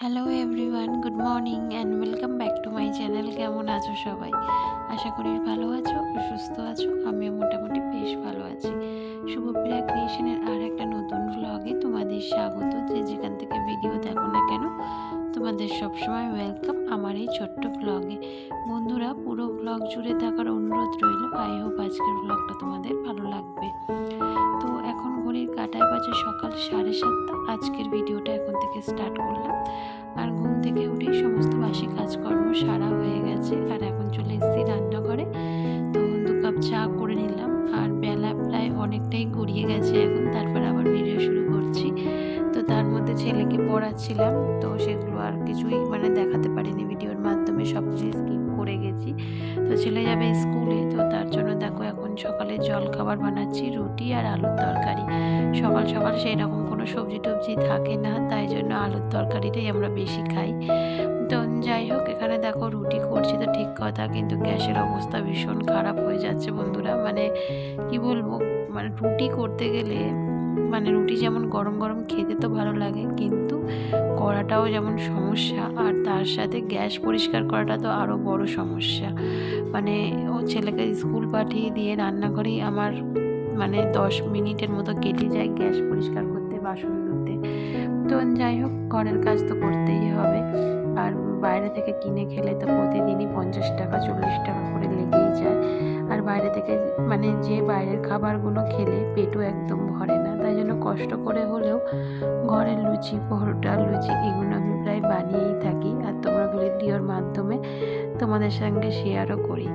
Hello everyone good morning and welcome back to my channel কেমন আছো সবাই? আশা করি ভালো আছো সুস্থ আছো। আমিও মোটামুটি বেশ ভালো আছি। শুভপ্রিয়া ক্রিয়েশনের আর একটা নতুন ভ্লগে তোমাদের স্বাগত। যে যেখান থেকে ভিডিও দেখো না কেন, তোমাদের সবসময় ওয়েলকাম আমার এই ছোট্ট ব্লগে বন্ধুরা, পুরো ব্লগ জুড়ে থাকার অনুরোধ রইল। আই হোপ আজকের ব্লগটা তোমাদের ভালো লাগবে। তো এখন ঘড়ির কাটায় বাজে সকাল সাড়ে সাতটা। আজকের ভিডিওটা এখন থেকে স্টার্ট করলাম। আর ঘুম থেকে উঠেই সমস্ত বাসি কাজকর্ম সারা হয়ে গেছে। আর এখন চলে এসেছি রান্নাঘরে। তো দু কাপ চা করে নিলাম। আর বেলা প্রায় অনেকটাই গড়িয়ে গেছে এখন। তারপর আবার ভিডিও শুরু করছি। তো তার মধ্যে ছেলেকে পড়াচ্ছিলাম। তো সেগুলো আর কিছুই তো ছেলে যাবে স্কুলে। তো তার জন্য দেখো এখন সকালে জল খাবার বানাচ্ছি, রুটি আর আলুর তরকারি। সকাল সকাল সেই রকম কোনো সবজি টবজি থাকে না, তাই জন্য আলুর তরকারিটাই আমরা বেশি খাই। তো যাই হোক, এখানে দেখো রুটি করছি তো ঠিক কথা, কিন্তু গ্যাসের অবস্থা ভীষণ খারাপ হয়ে যাচ্ছে বন্ধুরা। মানে কি বলব মানে রুটি করতে গেলে মানে রুটি যেমন গরম গরম খেতে তো ভালো লাগে, কিন্তু করাটাও যেমন সমস্যা, আর তার সাথে গ্যাস পরিষ্কার করাটা তো আরও বড় সমস্যা। মানে ও ছেলেকে স্কুল পাঠিয়ে দিয়ে রান্নাঘরেই আমার মানে দশ মিনিটের মতো কেটে যায় গ্যাস পরিষ্কার করতে, বাসন ধুতে। তো যাই হোক, ঘরের কাজ তো করতেই হবে। আর বাইরে থেকে কিনে খেলে তো প্রতিদিনই পঞ্চাশ টাকা, চল্লিশ টাকা করে লেগেই যায়। আর বাইরে থেকে মানে যে বাইরের খাবারগুলো খেলে পেটও একদম ভরে না। কষ্ট করে হলেও ঘরের লুচি, পরোটা, লুচি এগুলো আমি প্রায় বানিয়েই থাকি। আর তোমরা ভিডিওর মাধ্যমে তোমাদের সঙ্গে শেয়ারও করি।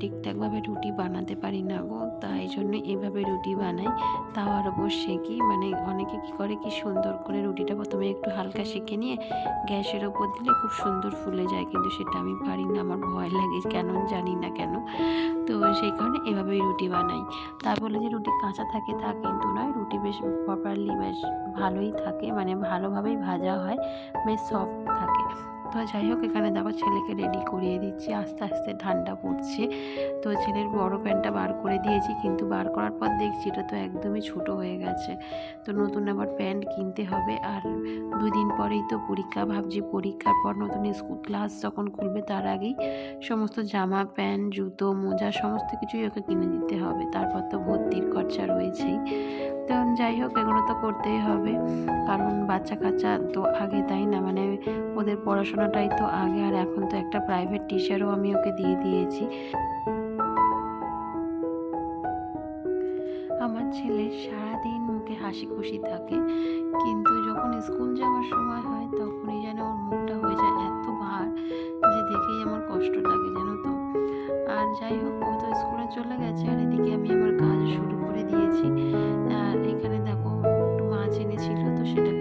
ঠিকঠাকভাবে রুটি বানাতে পারি না গো। তাই জন্য এভাবে রুটি বানাই। তাও আর ওপর সেঁকি মানে অনেকে কি করে কি সুন্দর করে রুটিটা প্রথমে একটু হালকা সেঁকে নিয়ে গ্যাসের ওপর দিলে খুব সুন্দর ফুলে যায়। কিন্তু সেটা আমি পারি না, আমার ভয় লাগে কেন জানি না কেন। তো সেই কারণে এভাবেই রুটি বানাই। তা বলে যে রুটি কাঁচা থাকে তা কিন্তু নয়, রুটি বেশ প্রপারলি বেশ ভালোই থাকে মানে ভালোভাবেই ভাজা হয়, বেশ সফট থাকে। তো যাই হোক, এখানে দেখো ছেলেকে রেডি করিয়ে দিচ্ছি। আস্তে আস্তে ঠান্ডা পড়ছে। তো ছেলের বড় প্যান্টটা বার করে দিয়েছি, কিন্তু বার করার পর দেখছি এটা তো একদমই ছোট হয়ে গেছে। তো নতুন আবার প্যান্ট কিনতে হবে। আর দুই দিন পরেই তো পরীক্ষা, ভাবছি পরীক্ষার পর নতুন স্কুল ক্লাস যখন খুলবে তার আগেই সমস্ত জামা, প্যান্ট, জুতো, মোজা, সমস্ত কিছুই ওকে কিনে দিতে হবে। তারপর তো ভর্তির খরচা রয়েছেই। তো যাই হোক, এগুলো তো করতেই হবে। কারণ বাচ্চা কাচ্চা তো আগে তাই না? মানে ওদের পড়াশোনাটাই তো আগে। আর এখন তো একটা প্রাইভেট টিচারও আমি ওকে দিয়ে দিয়েছি। সারাদিন মুখে হাসি খুশি থাকে। কিন্তু যখন স্কুল যাওয়ার সময় হয়, তখনই যেন ওর মুখটা হয়ে যায় এত ভার যে দেখেই আমার কষ্ট লাগে যেন তো। আর যাই হোক, ও তো স্কুলে চলে গেছে আর এদিকে আমি আমার কাজ শুরু করে দিয়েছি। আর এখানে দেখো, একটু মাছ এনেছিল, তো সেটাকেই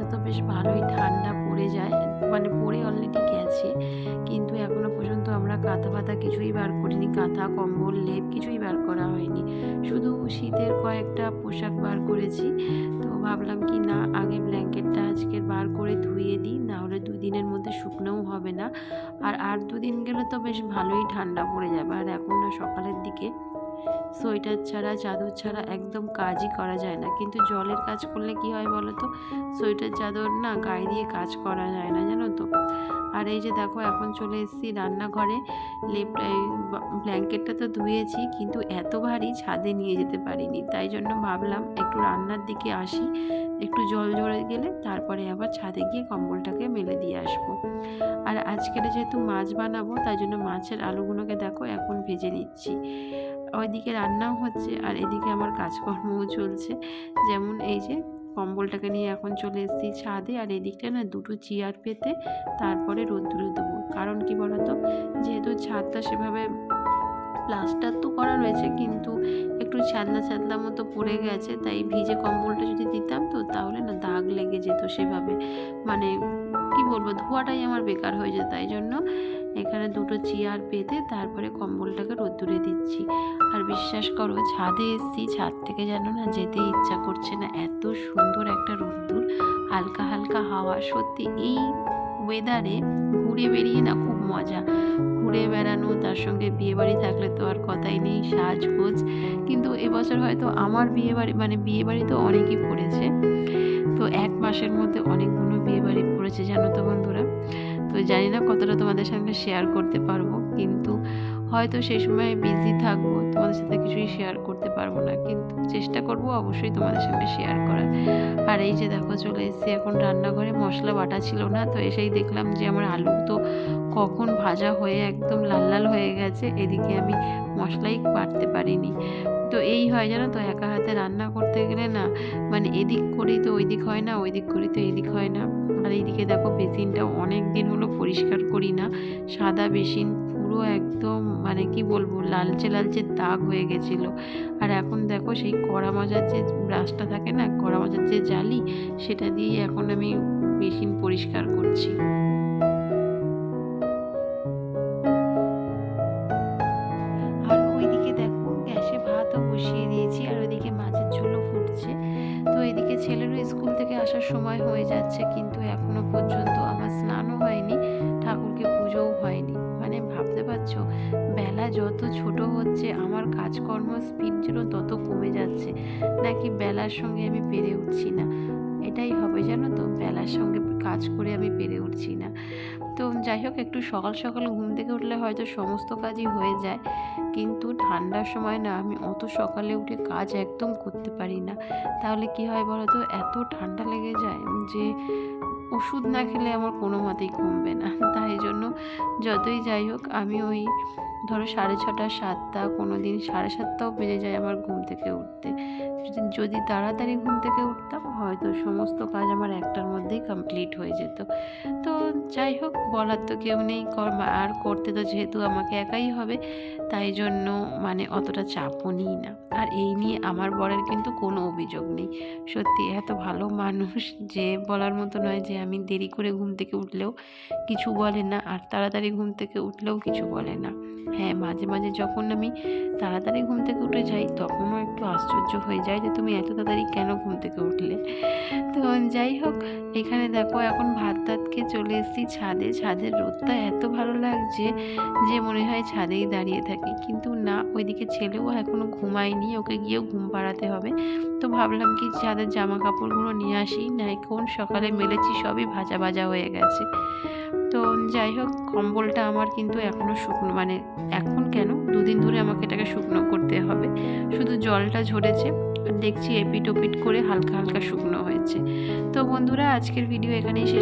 আস্তে তো বেশ ভালোই ঠান্ডা পড়ে যায়। মানে পড়ে অলরেডি গেছে। কিন্তু এখনও পর্যন্ত আমরা কাঁথা পাতা কিছুই বার করিনি। কাঁথা, কম্বল, লেপ কিছুই বার করা হয়নি। শুধু শীতের কয়েকটা পোশাক বার করেছি। তো ভাবলাম কি না, আগে ব্ল্যাঙ্কেটটা আজকের বার করে ধুয়ে দিই। না হলে দুই দিনের মধ্যে শুকনোও হবে না। আর আর দুদিন গেলে তো বেশ ভালোই ঠান্ডা পড়ে যাবে। আর এখন না সকালের দিকে সোয়েটার ছাড়া, চাদর ছাড়া একদম কাজই করা যায় না। কিন্তু জলের কাজ করলে কি হয় বলো তো? সোয়েটার, চাদর না গায়ে দিয়ে কাজ করা যায় না, জানো তো? আর এই যে দেখো, এখন চলে এসেছি রান্নাঘরে। লেপ ব্ল্যাঙ্কেটটা তো ধুয়েছি, কিন্তু এত ভারী ছাদে নিয়ে যেতে পারিনি। তাই জন্য ভাবলাম একটু রান্নার দিকে আসি। একটু জল ঝরে গেলে তারপরে আবার ছাদে গিয়ে কম্বলটাকে মেলে দিয়ে আসব। আর আজকের যেহেতু মাছ বানাবো, তাই জন্য মাছের আলুগুলোকে দেখো এখন ভেজে নিচ্ছি। ওইদিকে রান্নাও হচ্ছে আর এদিকে আমার কাজকর্মও চলছে। যেমন এই যে কম্বলটাকে নিয়ে এখন চলে এসেছি ছাদে আর এদিকটা না দুটো চেয়ার পেতে তারপরে রোদ্দুরে দেবো। কারণ কি বলতো? যেহেতু ছাদটা সেভাবে প্লাস্টার তো করা রয়েছে কিন্তু একটু ছ্যাদলা ছ্যাদলা মতো পড়ে গেছে। তাই ভিজে কম্বলটা যদি দিতাম তো তাহলে না দাগ লেগে যেত সেভাবে। মানে কি বলব? ধোয়াটাই আমার বেকার হয়ে যেত। তাই জন্য এখানে দুটো চেয়ার পেতে তারপরে কম্বলটাকে রোদ্দুরে দিচ্ছি। আর বিশ্বাস করো, ছাদে এসছি, ছাদ থেকে যেন না যেতে ইচ্ছা করছে না। এত সুন্দর একটা রোদ্দুর, হালকা হালকা হাওয়া। সত্যি এই ওয়েদারে ঘুরে বেরিয়ে না খুব মজা। ঘুরে বেড়ানো, তার সঙ্গে বিয়েবাড়ি থাকলে তো আর কথাই নেই, সাজগোজ। কিন্তু এবছর হয়তো আমার বিয়েবাড়ি মানে বিয়েবাড়ি তো অনেকই পড়েছে। তো এক মাসের মধ্যে অনেকগুলো বিয়েবাড়ি পড়েছে, জানো তো বন্ধুরা? তো জানি না কতটা তোমাদের সঙ্গে শেয়ার করতে পারব, কিন্তু হয়তো সেই সময় বিজি থাকব, তোমাদের সাথে কিছুই শেয়ার করতে পারব না, কিন্তু চেষ্টা করব অবশ্যই তোমাদের সঙ্গে শেয়ার করার। আর এই যে দেখো চলে এসেছি এখন রান্নাঘরে, মশলা বাটা ছিল না, তো এসেই দেখলাম যে আমার আলু তো কখন ভাজা হয়ে একদম লাল লাল হয়ে গেছে, এদিকে আমি মশলাই বাটতে পারিনি। তো এই হয় জানো তো, একা হাতে রান্না করতে গেলে না মানে এদিক করি তো ওই দিক হয় না ওই দিক করি তো এদিক হয় না। এইদিকে দেখো বেসিনটা অনেক দিন হলো পরিষ্কার করি না। সাদা বেসিন পুরো একদম মানে কি বলব লালচে লালচে দাগ হয়ে গেছিল। আর এখন দেখো সেই কড়া মাজার যে ব্রাশটা থাকে না, কড়া মাজার যে জালি, সেটা দিয়ে এখন আমি বেসিন পরিষ্কার করছি। ছেলেরও স্কুল থেকে আসার সময় হয়ে যাচ্ছে, কিন্তু এখনও মানে ভাবতে পারছ? বেলা যত ছোট হচ্ছে, আমার কাজকর্ম স্পিড যেন তত কমে যাচ্ছে। নাকি বেলার সঙ্গে আমি পেরে উঠছি না? এটাই হবে, জানো তো? বেলার সঙ্গে কাজ করে আমি পেরে উঠছি না। তো যাই হোক, একটু সকাল সকাল ঘুম থেকে উঠলে হয়তো সমস্ত কাজই হয়ে যায়। কিন্তু ঠান্ডার সময় না, আমি অত সকালে উঠে কাজ একদম করতে পারি না। তাহলে কি হয় বলো তো? এত ঠান্ডা লেগে যায় যে ওষুধ না খেলে আমার কোনো মতেই কমবে না। তাই জন্য যতই যাই হোক, আমি ওই ধরো সাড়ে ছটা, সাতটা, কোনো দিন সাড়ে সাতটাও বেজে যায় আমার ঘুম থেকে উঠতে। যদি তাড়াতাড়ি ঘুম থেকে উঠতাম, হয়তো সমস্ত কাজ আমার একটার মধ্যেই কমপ্লিট হয়ে যেত। তো যাই হোক, বলার তো কেউ নেই আর করতে তো যেহেতু আমাকে একাই হবে, তাই জন্য মানে অতটা চাপও নিই না। আর এই নিয়ে আমার বরের কিন্তু কোনো অভিযোগ নেই। সত্যি, এত ভালো মানুষ যে বলার মতো নয় যে আমি দেরি করে ঘুম থেকে উঠলেও কিছু বলে না, আর তাড়াতাড়ি ঘুম থেকে উঠলেও কিছু বলে না। হ্যাঁ মাঝে মাঝে যখন আমি তাড়াতাড়ি ঘুম থেকে উঠে যাই, তখনও একটু আশ্চর্য হয়ে যায় যে তুমি এত তাড়াতাড়ি কেন ঘুম থেকে উঠলে? তো যাই হোক, এখানে দেখো এখন ভাত টাত খেয়ে চলে এসেছি ছাদে। ছাদের রোদটা এত ভালো লাগছে যে মনে হয় ছাদেই দাঁড়িয়ে থাকি। কিন্তু না, ওইদিকে ছেলেও এখনও ঘুমায়নি, ওকে গিয়েও ঘুম পাড়াতে হবে। তো ভাবলাম কি ছাদের জামা কাপড়গুলো নিয়ে আসি, না কোন সকালে মেলেছি সবই ভাজা ভাজা হয়ে গেছে। তো যাই হোক, কম্বলটা আমার কিন্তু এখনও শুকনো মানে এখন কেন? দুদিন ধরে আমাকে এটাকে শুকনো করতে হবে। শুধু জলটা ঝরেছে, দেখছি এপিট ওপিট করে হালকা হালকা শুকনো হয়েছে। তো বন্ধুরা, আজকের ভিডিও এখানেই শেষ